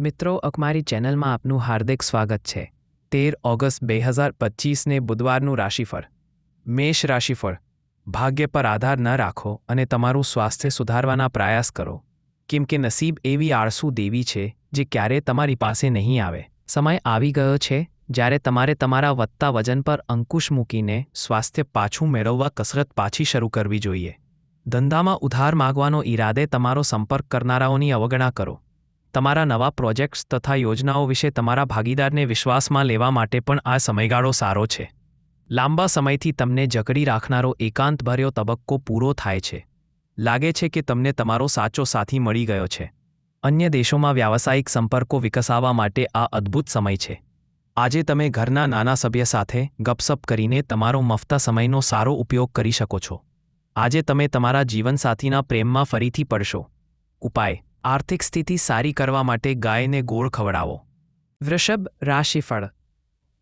મિત્રો અમારી ચેનલમાં આપનું હાર્દિક સ્વાગત છે. તેર ઓગસ્ટ બે હજાર પચીસને બુધવારનું રાશિફળ. મેષ રાશિફળ. ભાગ્ય પર આધાર ન રાખો અને તમારું સ્વાસ્થ્ય સુધારવાના પ્રયાસ કરો. કેમ કે નસીબ એવી આળસુ દેવી છે, જે ક્યારેય તમારી પાસે નહીં આવે. સમય આવી ગયો છે, જ્યારે તમારે તમારા વધતા વજન પર અંકુશ મૂકીને સ્વાસ્થ્ય પાછું મેળવવા કસરત પાછી શરૂ કરવી જોઈએ. ધંધામાં ઉધાર માગવાનો ઈરાદે તમારો સંપર્ક કરનારાઓની અવગણના કરો. તમારા નવા પ્રોજેક્ટ્સ તથા યોજનાઓ વિશે તમારા ભાગીદારને વિશ્વાસમાં લેવા માટે પણ આ સમયગાળો સારો છે. લાંબા સમયથી તમને જકડી રાખનારો એકાંતભર્યો તબક્કો પૂરો થાય છે. લાગે છે કે તમને તમારો સાચો સાથી મળી ગયો છે. અન્ય દેશોમાં વ્યાવસાયિક સંપર્કો વિકસાવવા માટે આ અદ્ભુત સમય છે. આજે તમે ઘરના નાના સભ્ય સાથે ગપસપ કરીને તમારો મફતા સમયનો સારો ઉપયોગ કરી શકો છો. આજે તમે તમારા જીવનસાથીના પ્રેમમાં ફરીથી પડશો. ઉપાય. આર્થિક સ્થિતિ સારી કરવા માટે ગાયને ગોળ ખવડાવો. વૃષભ રાશિફળ.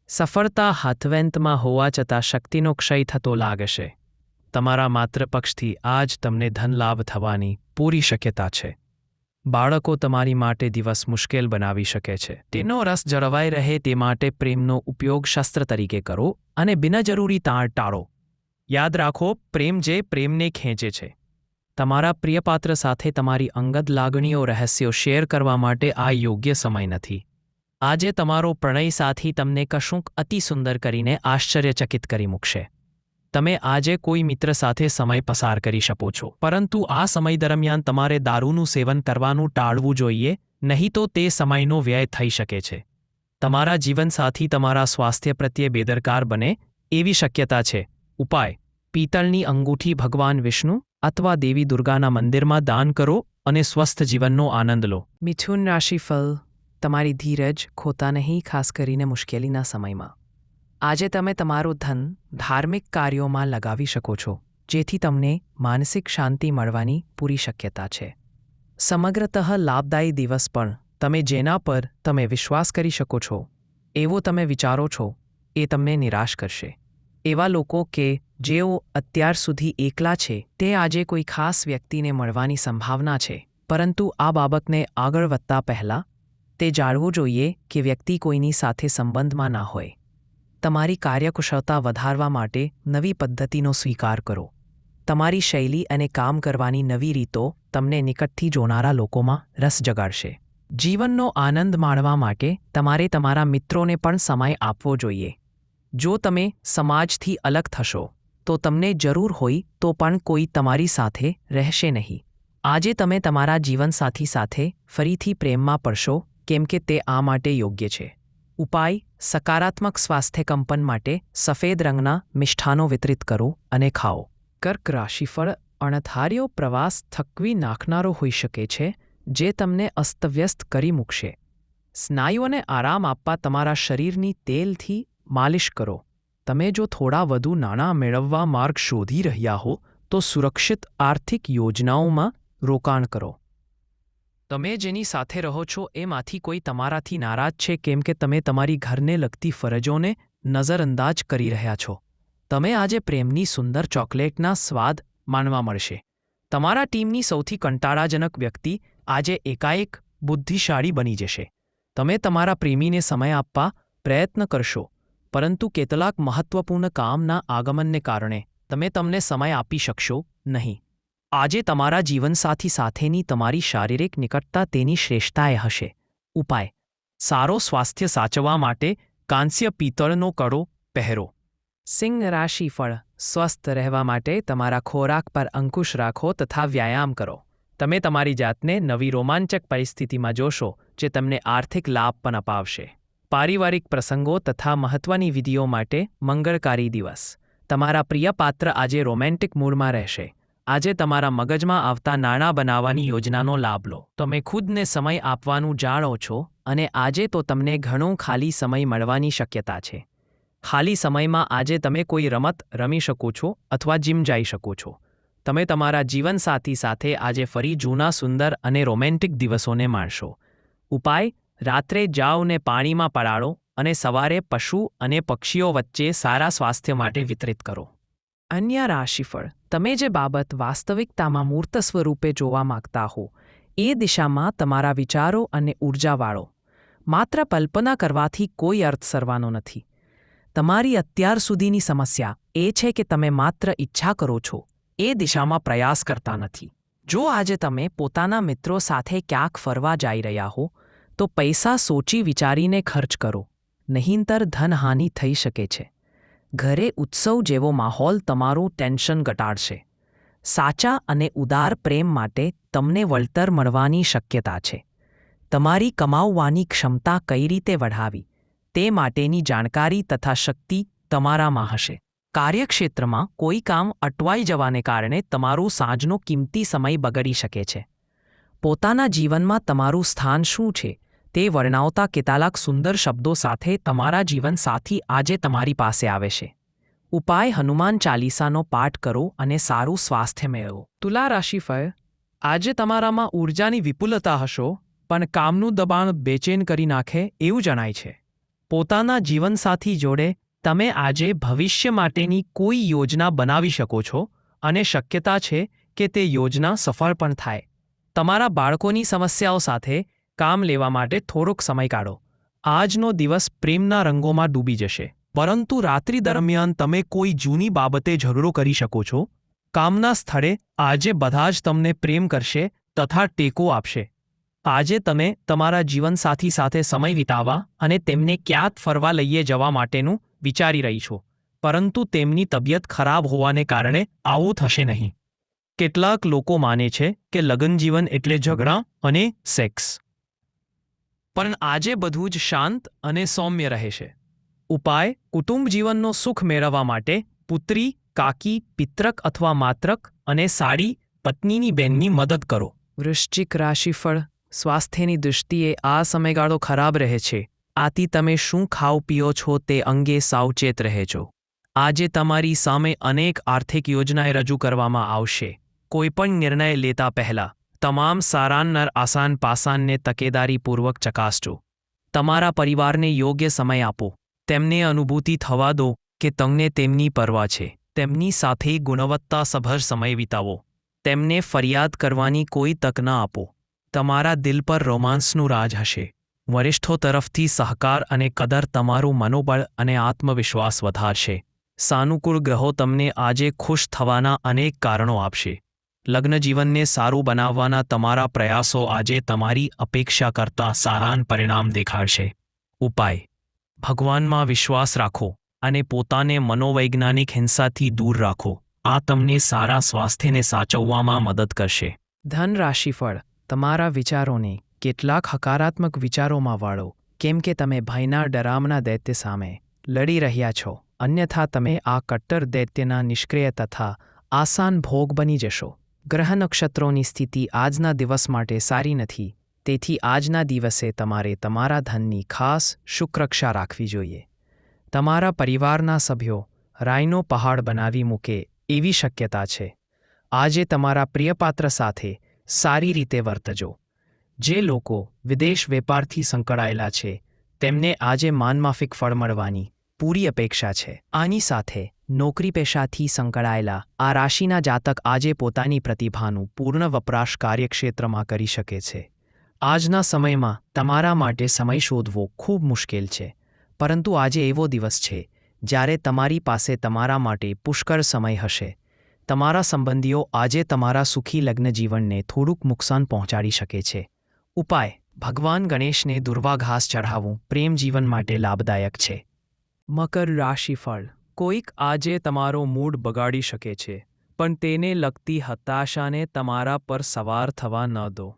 સફળતા હાથવેંતમાં હોવા છતાં શક્તિનો ક્ષય થતો લાગશે તમારા માત્ર પક્ષથી આજ તમને ધનલાભ થવાની પૂરી શક્યતા છે. બાળકો તમારી માટે દિવસ મુશ્કેલ બનાવી શકે છે. તેનો રસ જળવાઈ રહે તે માટે પ્રેમનો ઉપયોગ શસ્ત્ર તરીકે કરો અને બિનજરૂરી તાણ ટાળો. યાદ રાખો, પ્રેમ જે પ્રેમને ખેંચે છે. તમારા પ્રિયપાત્ર સાથે તમારી અંગત લાગણીઓ, રહસ્યો શેર કરવા માટે આ યોગ્ય સમય નથી. આજે તમારો પ્રણય સાથી તમને કશુંક અતિ સુંદર કરીને આશ્ચર્યચકિત કરી મૂકશે. તમે આજે કોઈ મિત્ર સાથે સમય પસાર કરી શકો છો. પરંતુ આ સમય દરમિયાન તમારે દારૂનું સેવન કરવાનું ટાળવું જોઈએ, નહીં તો તે સમયનો વ્યય થઈ શકે છે. તમારા જીવનસાથી તમારા સ્વાસ્થ્ય પ્રત્યે બેદરકાર બને, એવી શક્યતા છે. ઉપાય. પિત્તળની અંગૂઠી ભગવાન વિષ્ણુ અથવા દેવી દુર્ગાના મંદિરમાં દાન કરો અને સ્વસ્થ જીવનનો આનંદ લો. મિથુન રાશિફળ તમારી ધીરજ ખોતા નહીં, ખાસ કરીને મુશ્કેલીના સમયમાં. આજે તમે તમારું ધન ધાર્મિક કાર્યોમાં લગાવી શકો છો, જેથી તમને માનસિક શાંતિ મળવાની પૂરી શક્યતા છે. સમગ્રતઃ લાભદાયી દિવસ પણ તમે જેના પર તમે વિશ્વાસ કરી શકો છો, એવો તમે વિચારો છો, એ તમને નિરાશ કરશે. એવા લોકો કે જેઓ અત્યાર સુધી એકલા છે, તે આજે કોઈ ખાસ વ્યક્તિને મળવાની સંભાવના છે. પરંતુ આ બાબતને આગળ વધતા પહેલાં, તે જાણવું જોઈએ કે વ્યક્તિ કોઈની સાથે સંબંધમાં ના હોય. તમારી કાર્યકુશળતા વધારવા માટે નવી પદ્ધતિનો સ્વીકાર કરો. તમારી શૈલી અને કામ કરવાની નવી રીતો તમને નિકટથી જોનારા લોકોમાં રસ જગાડશે. જીવનનો આનંદ માણવા માટે તમારે તમારા મિત્રોને પણ સમય આપવો જોઈએ. જો તમે સમાજથી અલગ થશો તો તમને જરૂર હોય તો પણ કોઈ તમારી સાથે રહેશે નહીં. આજે તમે તમારા જીવનસાથી સાથે ફરીથી પ્રેમમાં પડશો, કેમ કે તે આ માટે યોગ્ય છે. ઉપાય, સકારાત્મક સ્વાસ્થ્ય કંપન માટે સફેદ રંગના મિષ્ઠાનો વિતરિત કરો અને ખાઓ. કર્ક રાશિફળ અણધાર્યો પ્રવાસ થકવી નાખનારો હોઈ શકે છે, જે તમને અસ્તવ્યસ્ત કરી મૂકશે. સ્નાયુઓને આરામ આપવા તમારા શરીરની તેલથી માલિશ કરો. તમે જો થોડા વધુ નાણાં મેળવવા માર્ગ શોધી રહ્યા હો, તો સુરક્ષિત આર્થિક યોજનાઓમાં રોકાણ કરો. તમે જેની સાથે રહો છો, એમાંથી કોઈ તમારાથી નારાજ છે, કેમ કે તમે તમારી ઘરને લગતી ફરજોને નજરઅંદાજ કરી રહ્યા છો. તમે આજે પ્રેમની સુંદર ચોકલેટના સ્વાદ માનવા મળશે. તમારા ટીમની સૌથી કંટાળાજનક વ્યક્તિ આજે એકાએક બુદ્ધિશાળી બની જશે. તમે તમારા પ્રેમીને સમય આપવા પ્રયત્ન કરશો. પરંતુ કેટલાક મહત્વપૂર્ણ કામના આગમનને કારણે તમે તમને સમય આપી શકશો નહીં. આજે તમારા જીવનસાથી સાથેની તમારી શારીરિક નિકટતા તેની શ્રેષ્ઠતાએ હશે. ઉપાય. સારો સ્વાસ્થ્ય સાચવવા માટે કાંસ્ય પિત્તળનો કડો પહેરો. સિંહ રાશિફળ સ્વસ્થ રહેવા માટે તમારા ખોરાક પર અંકુશ રાખો તથા વ્યાયામ કરો. તમે તમારી જાતને નવી રોમાંચક પરિસ્થિતિમાં જોશો, જે તમને આર્થિક લાભ પણ અપાવશે. પારિવારિક પ્રસંગો તથા મહત્વની વિધિઓ માટે મંગળકારી દિવસ. તમારા પ્રિય પાત્ર આજે રોમેન્ટિક મૂડમાં રહેશે. આજે તમારા મગજમાં આવતા નાણાં બનાવવાની યોજનાનો લાભ લો. તમે ખુદને સમય આપવાનું જાણો છો અને આજે તો તમને ઘણો ખાલી સમય મળવાની શક્યતા છે. ખાલી સમયમાં આજે તમે કોઈ રમત રમી શકો છો અથવા જીમ જઈ શકો છો. તમે તમારા જીવનસાથી સાથે આજે ફરી જૂના સુંદર અને રોમેન્ટિક દિવસોને માણશો. ઉપાય રાત્રે જાવને પાણીમાં પડાડો અને સવારે પશુ અને પક્ષીઓ વચ્ચે સારા સ્વાસ્થ્ય માટે વિતરિત કરો. અન્ય રાશિફળ, તમે જે બાબત વાસ્તવિકતામાં મૂર્ત સ્વરૂપે જોવા માંગતા હો, એ દિશામાં તમારા વિચારો અને ઊર્જા વાળો માત્ર કલ્પના કરવાથી કોઈ અર્થ સરવાનો નથી. તમારી અત્યાર સુધીની સમસ્યા એ છે કે તમે માત્ર ઈચ્છા કરો છો, એ દિશામાં પ્રયાસ કરતા નથી. જો આજે તમે પોતાના મિત્રો સાથે ક્યાંક ફરવા જઈ રહ્યા હો તો પૈસા સોચી વિચારીને ખર્ચ કરો. નહીંતર ધનહાનિ થઈ શકે છે. ઘરે ઉત્સવ જેવો માહોલ તમારું ટેન્શન ઘટાડશે. સાચા અને ઉદાર પ્રેમ માટે તમને વળતર મળવાની શક્યતા છે. તમારી કમાવવાની ક્ષમતા કઈ રીતે વઢાવી, તે માટેની જાણકારી તથા શક્તિ તમારામાં હશે. કાર્યક્ષેત્રમાં કોઈ કામ અટવાઈ જવાને કારણે તમારું સાંજનો કિંમતી સમય બગડી શકે છે. પોતાના જીવનમાં તમારું સ્થાન શું છે? તે વર્ણવતા કેટલાક સુંદર શબ્દો સાથે તમારા જીવનસાથી આજે તમારી પાસે આવે છે. ઉપાય હનુમાન ચાલીસાનો પાઠ કરો અને સારું સ્વાસ્થ્ય મેળવો. તુલા રાશિફળ, આજે તમારામાં ઊર્જાની વિપુલતા હશો, પણ કામનું દબાણ બેચેન કરી નાખે એવું જણાય છે. પોતાના જીવનસાથી જોડે તમે આજે ભવિષ્ય માટેની કોઈ યોજના બનાવી શકો છો અને શક્યતા છે કે તે યોજના સફળ પણ થાય. તમારા બાળકોની સમસ્યાઓ સાથે કામ લેવા માટે થોડોક સમય કાઢો. આજનો દિવસ પ્રેમના રંગોમાં ડૂબી જશે. પરંતુ રાત્રિ દરમિયાન તમે કોઈ જૂની બાબતે ઝઘડો કરી શકો છો? કામના સ્થળે આજે બધા જ તમને પ્રેમ કરશે તથા ટેકો આપશે. આજે તમે તમારા જીવનસાથી સાથે સમય વિતાવવા અને તેમને ક્યાંક ફરવા લઈએ જવા માટેનું વિચારી રહી છો. પરંતુ તેમની તબિયત ખરાબ હોવાને કારણે આવું થશે નહીં. કેટલાક લોકો માને છે કે લગ્ન જીવન એટલે ઝઘડા અને સેક્સ. પણ આજે બધું જ શાંત અને સૌમ્ય રહેશે ઉપાય, કુટુંબ જીવનનો સુખ મેળવવા માટે પુત્રી, કાકી, પિત્રક અથવા માત્રક અને સાડી પત્નીની બહેનની મદદ કરો. વૃશ્ચિક રાશિફળ, સ્વાસ્થ્યની દૃષ્ટિએ આ સમયગાળો ખરાબ રહે છે. આથી તમે શું ખાઓ પીઓ છો તે અંગે સાવચેત રહેજો. આજે તમારી સામે અનેક આર્થિક યોજનાએ રજૂ કરવામાં આવશે. કોઈપણ નિર્ણય લેતા પહેલા તમામ સારાન્નર આસાન પાસાનને તકેદારીપૂર્વક ચકાસજો. તમારા પરિવારને યોગ્ય સમય આપો. તેમને અનુભૂતિ થવા દો કે તમને તેમની પરવા છે. તેમની સાથે ગુણવત્તાસભર સમય વિતાવો. તેમને ફરિયાદ કરવાની કોઈ તક ન આપો. તમારા દિલ પર રોમાન્સનું રાજ હશે. વરિષ્ઠો તરફથી સહકાર અને કદર તમારું મનોબળ અને આત્મવિશ્વાસ વધારશે. સાનુકૂળ ગ્રહો તમને આજે ખુશ થવાના અનેક કારણો આપશે. લગ્ન જીવનને સારું બનાવવાના તમારા પ્રયાસો આજે તમારી અપેક્ષા કરતાં સારાન પરિણામ દેખાડશે. ઉપાય. ભગવાનમાં વિશ્વાસ રાખો અને પોતાને મનોવૈજ્ઞાનિક હિંસાથી દૂર રાખો. આ તમને સારા સ્વાસ્થ્યને સાચવવામાં મદદ કરશે. ધન રાશિફળ તમારા વિચારોને કેટલાક હકારાત્મક વિચારોમાં વાળો, કેમ કે તમે ભયના ડરામના દૈત્ય સામે લડી રહ્યા છો, અન્યથા તમે આ કટ્ટર દૈત્યના નિષ્ક્રિય તથા આસાન ભોગ બની જશો. ગ્રહ નક્ષત્રોની સ્થિતિ આજના દિવસ માટે સારી નથી. તેથી આજના દિવસે તમારે તમારા ધનની ખાસ શુક્રક્ષા રાખવી જોઈએ. તમારા પરિવારના સભ્યો રાયનો પહાડ બનાવી મૂકે એવી શક્યતા છે. આજે તમારા પ્રિયપાત્ર સાથે સારી રીતે વર્તજો. જે લોકો વિદેશ વેપારથી સંકળાયેલા છે, તેમને આજે માનમાફિક ફળ મળવાની પૂરી અપેક્ષા છે. આની સાથે નોકરી પેશાથી સંકળાયેલા આ રાશિના જાતક આજે પોતાની પ્રતિભાનું પૂર્ણ વપરાશ કાર્યક્ષેત્રમાં કરી શકે છે. આજના સમયમાં તમારા માટે સમય શોધવો ખૂબ મુશ્કેલ છે, પરંતુ આજે એવો દિવસ છે, જ્યારે તમારી પાસે તમારા માટે પુષ્કળ સમય હશે. તમારા સંબંધીઓ આજે તમારા સુખી લગ્ન જીવનને થોડુંક નુકસાન પહોંચાડી શકે છે. ઉપાય, ભગવાન ગણેશને દુર્વાઘાસ ચઢાવવું પ્રેમ જીવન માટે લાભદાયક છે. મકર રાશિફળ કોઈક આજે તમારો મૂડ બગાડી શકે છે, પણ તેને લગતી હતાશાને તમારા પર સવાર થવા ન દો.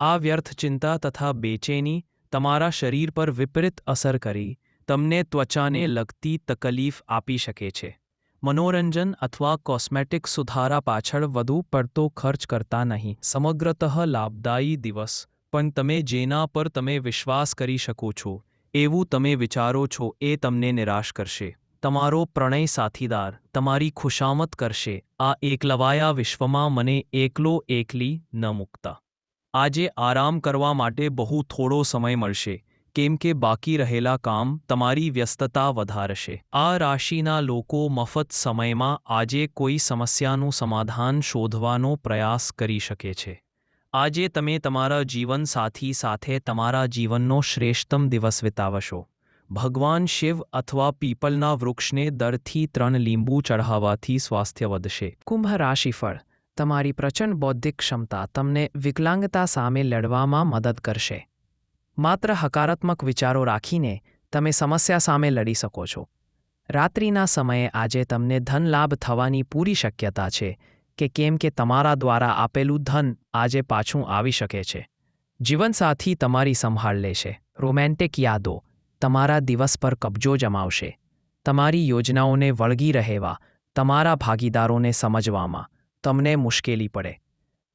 આ વ્યર્થ ચિંતા તથા બેચેની તમારા શરીર પર વિપરીત અસર કરી, તમને ત્વચાને લગતી તકલીફ આપી શકે છે. મનોરંજન અથવા કોસ્મેટિક સુધારા પાછળ વધુ પડતો ખર્ચ કરતા નહીં. સમગ્રતઃ લાભદાયી દિવસ, પણ તમે જેના પર તમે વિશ્વાસ કરી શકો છો, એવું તમે વિચારો છો એ તમને નિરાશ કરશે. તમારો પ્રણય સાથીદાર, તમારી ખુશામત કરશે. આ એકલવાયા વિશ્વમાં મને એકલો એકલી ન મૂકતા. આજે આરામ કરવા માટે બહુ થોડો સમય મળશે. કેમ કે બાકી રહેલા કામ તમારી વ્યસ્તતા વધારશે. આ રાશિના લોકો મફત સમયમાં આજે કોઈ સમસ્યાનું સમાધાન શોધવાનો પ્રયાસ કરી શકે છે. આજે તમે તમારા જીવનસાથી સાથે તમારા જીવનનો શ્રેષ્ઠતમ દિવસ વિતાવશો. ભગવાન શિવ અથવા પીપલના વૃક્ષને દરથી ત્રણ લીંબુ ચઢાવવાથી સ્વાસ્થ્ય વધશે. કુંભ રાશિફળ. તમારી પ્રચંડ બૌદ્ધિક ક્ષમતા તમને વિકલાંગતા સામે લડવામાં મદદ કરશે. માત્ર હકારાત્મક વિચારો રાખીને તમે સમસ્યા સામે લડી શકો છો. રાત્રિના સમયે આજે તમને ધન લાભ થવાની પૂરી શક્યતા છે કે કેમ કે તમારા દ્વારા આપેલું ધન આજે પાછું આવી શકે છે. જીવનસાથી તમારી સંભાળ લેશે. રોમેન્ટિક યાદો. તમારા દિવસ પર કબજો જમાવશે. તમારી યોજનાઓને વળગી રહેવા, તમારા ભાગીદારોને સમજવામાં તમને મુશ્કેલી પડે.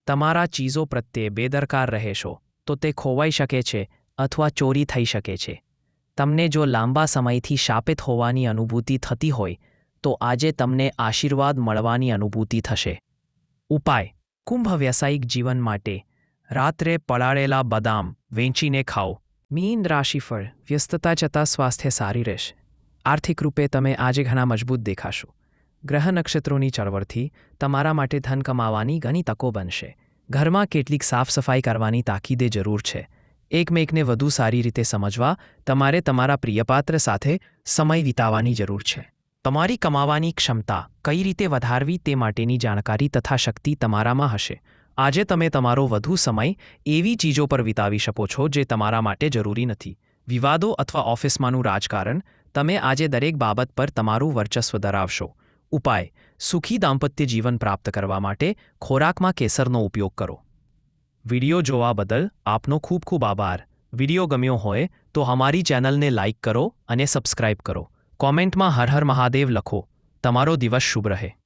તમારા ચીજો પ્રત્યે બેદરકાર રહેશો તો તે ખોવાઈ શકે છે અથવા ચોરી થઈ શકે છે. તમને જો લાંબા સમયથી શાપિત હોવાની અનુભૂતિ થતી હોય, તો આજે તમને આશીર્વાદ મળવાની અનુભૂતિ થશે. ઉપાય. કુંભ વ્યાવસાયિક જીવન માટે રાત્રે પલાળેલા બદામ વેચીને ખાઓ. મીન રાશિફળ વ્યસ્તતા જતાં સ્વાસ્થ્ય સારી રહેશે. આર્થિક રૂપે તમે આજે ઘણા મજબૂત દેખાશો. ગ્રહ નક્ષત્રોની ચળવળથી તમારા માટે ધન કમાવાની ઘણી તકો બનશે. ઘરમાં કેટલીક સાફ સફાઈ કરવાની તાકીદે જરૂર છે. એકમેકને વધુ સારી રીતે સમજવા તમારે તમારા પ્રિયપાત્ર સાથે સમય વિતાવવાની જરૂર છે. તમારી કમાવાની ક્ષમતા કઈ રીતે વધારવી તે માટેની જાણકારી તથા શક્તિ તમારામાં હશે. આજે તમે તમારો વધુ સમય એવી ચીજો પર વિતાવી શકો છો જે તમારા માટે જરૂરી નથી. વિવાદો અથવા ઓફિસમાંનું રાજકારણ તમે આજે દરેક બાબત પર તમારું વર્ચસ્વ ધરાવશો. ઉપાય, સુખી દાંપત્ય જીવન પ્રાપ્ત કરવા માટે ખોરાકમાં કેસરનો ઉપયોગ કરો. વિડિયો જોવા બદલ આપનો ખૂબ ખૂબ આભાર. વિડિયો ગમ્યો હોય તો અમારી ચેનલને લાઇક કરો અને સબસ્ક્રાઇબ કરો. કોમેન્ટમાં હર હર મહાદેવ લખો. તમારો દિવસ શુભ રહે.